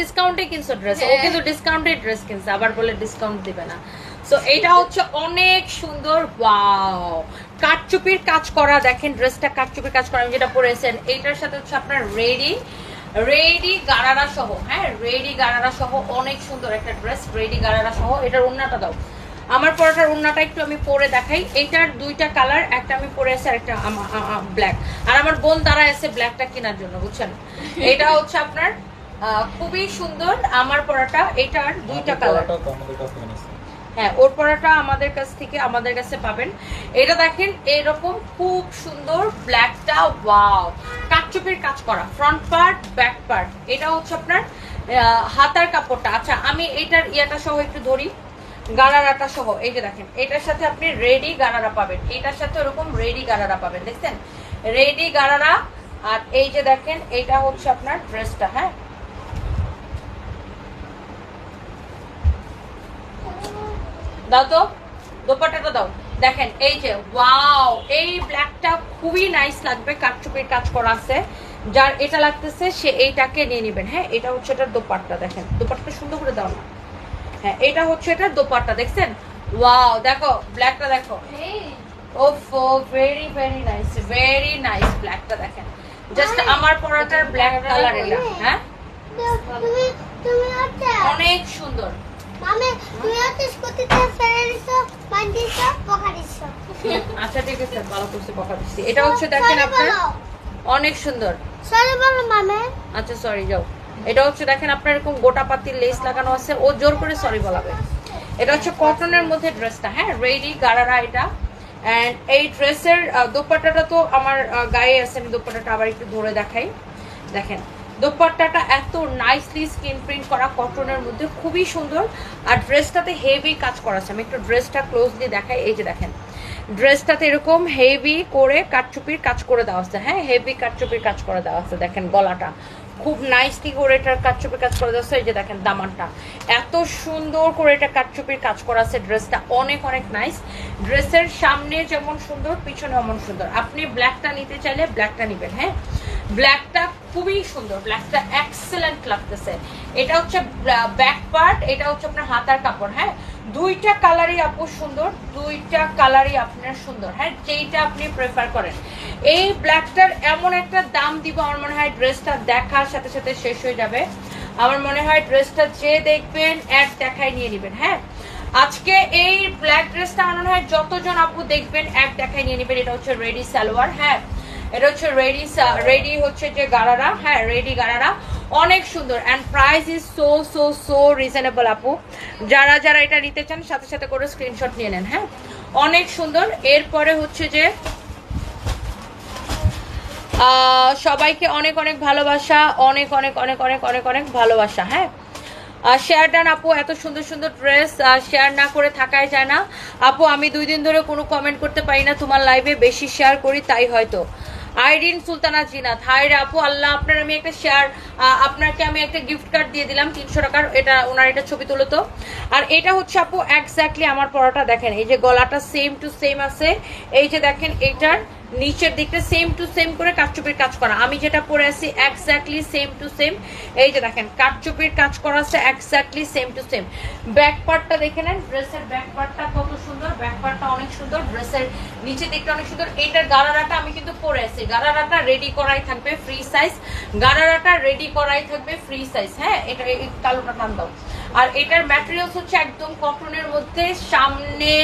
ডিসকাউন্টে কিনছো ড্রেস ও। কিন্তু ডিসকাউন্টে ড্রেস কিনছে আবার বলে ডিসকাউন্ট দিবে না। সো এটা হচ্ছে অনেক সুন্দর ওয়াও কাটচুপির কাজ করা দেখেন ড্রেসটা কাটচুপির কাজ করা যেটা পরেছেন এইটার সাথে হচ্ছে আপনার রেডি রেডি গারারা সহ হ্যাঁ রেডি গারারা সহ অনেক সুন্দর একটা ড্রেস রেডি গারারা সহ। এটার ওন্নাটা দাও। আমার পরাটার ওন্নাটা একটু আমি পরে দেখাই। এইটার দুইটা কালার একটা আমি পরে আছি আর একটা ব্ল্যাক আর আমার বোন দ্বারা এসে ব্ল্যাকটা কেনার জন্য বুঝছেন? এটা হচ্ছে আপনার খুবই সুন্দর আমার পরাটা এটার দুইটা কালার। হ্যাঁ ওর পরাটা আমাদের কাছ থেকে আমাদের কাছে পাবেন। এটা দেখেন এরকম খুব সুন্দর ব্ল্যাকটা ওয়াও কাটচুপির কাজ করা ফ্রন্ট পার্ট ব্যাক পার্ট এটা হচ্ছে আপনার হাতার কাপড়টা। আচ্ছা আমি এটার ইয়াটা সহ একটু ধরি। গারারাটা সহ এই যে দেখেন এটার সাথে আপনি রেডি গারারা পাবেন। এটার সাথে ওরকম রেডি গারারা পাবেন দেখছেন? রেডি গারারা আর এই যে দেখেন এটা হচ্ছে আপনার ড্রেসটা হ্যাঁ? দাও তো দোপাট্টাটা দাও। দেখেন এই যে ওয়াও এই ব্ল্যাকটা খুবই নাইস লাগবে কাটচুপির কাজ করা আছে। যার এটা লাগতেছে সে এইটাকে নিয়ে নেবেন। হ্যাঁ এটা হচ্ছে এটার দোপাট্টা দেখেন। দোপাট্টা সুন্দর করে দাও না। হ্যাঁ এটা হচ্ছে এটার দোপাট্টা দেখছেন? ওয়াও দেখো ব্ল্যাকটা দেখো। ওফো very very nice very nice ব্ল্যাকটা দেখেন। জাস্ট আমার পরাটার ব্ল্যাক কালার এটা হ্যাঁ? তুমি তুমি হচ্ছে? অনেক সুন্দর। মামে তুমি হচ্ছে স্কুটিতে ফেলে দিছো পান পকা দিছো। আচ্ছা ঠিক আছে ভালো করছে এটা হচ্ছে দেখেন আপনার অনেক সুন্দর। সরি বলো মামে। আচ্ছা সরি যাও। এটা হচ্ছে দেখেন আপনার এরকম গোটা পাতির লেস লাগানো আছে। ও জোর করে সরি বলাবে। এটা হচ্ছে কটনের মধ্যে ড্রেসটা হ্যাঁ রেডি গারারা এটা। অ্যান্ড এই ড্রেসের দোপাট্টাটা তো আমার গায়ে আছে আমি দোপাট্টাটা আবার একটু ধরে দেখাই। দেখেন দোপাট্টাটা এত নাইসলি স্কিন প্রিন্ট করা কটনের মধ্যে, খুবই সুন্দর। আর ড্রেসটাতে হেভি কাজ করা আছে আমি একটু ড্রেসটা ক্লোজলি দেখাই। এই যে দেখেন ড্রেসটাতে এরকম হেভি করে কাটচুপির কাজ করে দেওয়া আছে। হ্যাঁ হেভি কাটচুপির কাজ করে দেওয়া আছে। দেখেন গলাটা। খুব নাইসলি করে এটার কাটচুপির কাজ করে দেওয়া আছে। এই যে দেখেন দামানটা। এত সুন্দর করে এটা কাটচুপির কাজ করা আছে ড্রেসটা অনেক অনেক নাইস ড্রেসের সামনে যেমন সুন্দর, পিছনে অমন সুন্দর। আপনি ব্ল্যাকটা নিতে চাইলে ব্ল্যাকটা নেবেন। হ্যাঁ ব্ল্যাকটা খুবই সুন্দর। ব্ল্যাকটা এক্সেলেন্ট লাগতেছে। এটা হচ্ছে ব্যাক পার্ট এটা হচ্ছে আপনার হাতার কাপড় হ্যাঁ? দুইটা কালারই আপু সুন্দর, দুইটা কালারই আপনার সুন্দর হ্যাঁ? যেইটা আপনি প্রেফার করেন। এই ব্ল্যাকটার এমন একটা দাম দিব, আমার মনে হয় ড্রেসটা দেখার সাথে সাথে শেষ হয়ে যাবে। আমার মনে হয় ড্রেসটা যে দেখবেন, এক দেখায় নিয়ে নেবেন হ্যাঁ? আজকে এই ব্ল্যাক ড্রেসটা আমার মনে হয় যতজন আপু দেখবেন, এক দেখায় নিয়ে নেবেন। এটা হচ্ছে রেডি সালোয়ার হ্যাঁ? এটা হচ্ছে রেডি রেডি হচ্ছে যে গারারা হ্যাঁ রেডি গারারা অনেক সুন্দর। And price is so so so reasonable আপু। যারা যারা এটা নিতে চান, সাথে সাথে করে স্ক্রিনশট নিয়ে নেন হ্যাঁ। অনেক সুন্দর। এরপরে হচ্ছে যে সবাইকে অনেক অনেক ভালোবাসা, অনেক অনেক অনেক অনেক অনেক অনেক ভালোবাসা হ্যাঁ। শেয়ার ডান আপু, এত সুন্দর সুন্দর ড্রেস শেয়ার না করে থাকাই যায় না। আপু, আমি দুই দিন ধরে কোনো কমেন্ট করতে পারি না, তোমার লাইভে বেশি শেয়ার করি, তাই হয়তো। আইরিন সুলতানা জিনাত হাই রে আপু, আল্লাহ আপনার, আমি একটা শেয়ার আপনাকে আমি একটা গিফট কার্ড দিয়ে দিলাম, তিনশো টাকার, এটা ওনার এটা ছবি তুলো তো। আর এটা হচ্ছে আপু এক্স্যাক্টলি আমার পড়াটা দেখেন, এই যে গলাটা সেম টু সেম আছে, এই যে দেখেন, এইটার নিচের দিকটা সেম টু সেম করে কাঠচুপির কাজ করা। আমি যেটা পরে আছি এক্স্যাক্টলি সেম টু সেম এই যে দেখেন কাঠচুপির কাজ করা আছে exactly same to same back পার্টটা দেখে নেন ড্রেসের ব্যাক পার্টটা কত সুন্দর ব্যাক পার্টটা অনেক সুন্দর ড্রেসের নিচের দিকটা অনেক সুন্দর। এইটার গারারাটা আমি কিন্তু পরে আছি। গারারাটা রেডি করাই থাকবে ফ্রি সাইজ গারারাটা রেডি করাই থাকবে ফ্রি সাইজ হ্যাঁ এটা এই কালোটা টান দাও। আর এটার ম্যাটেরিয়ালস হচ্ছে একদম কটনের মধ্যে, সামনে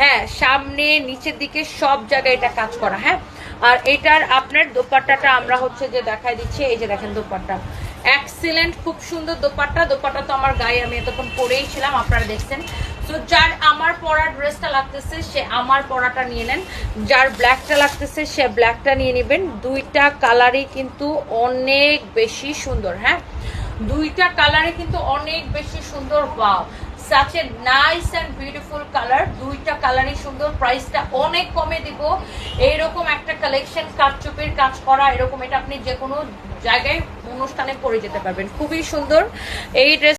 হ্যাঁ সামনে, নিচের দিকে সব জায়গায় এটা কাজ করা হ্যাঁ? আর এটার আপনার দোপাট্টাটা আমরা হচ্ছে যে দেখাই দিচ্ছি, এই যে দেখেন দোপাট্টা। এক্সিলেন্ট খুব সুন্দর দোপাট্টা। দোপাট্টা তো আমার গায়ে আমি এতক্ষণ পরেই ছিলাম, আপনারা দেখছেন। তো যার আমার পরা ড্রেসটা লাগতেছে, সে আমার পরাটা নিয়ে নেন। যার ব্ল্যাকটা লাগতেছে, সে ব্ল্যাকটা নিয়ে নেবেন। দুইটা কালারই কিন্তু অনেক বেশি সুন্দর হ্যাঁ? দুইটা কালারে কিন্তু অনেক বেশি সুন্দর wow such a nice and beautiful colour দুইটা কালারই সুন্দর। প্রাইসটা অনেক কমে দিব। এইরকম একটা কালেকশন কাঠচুপির কাজ করা, এরকম এটা আপনি যে কোনো জায়গায়, অনুষ্ঠানে পরে যেতে পারবেন। খুবই সুন্দর। এই ড্রেস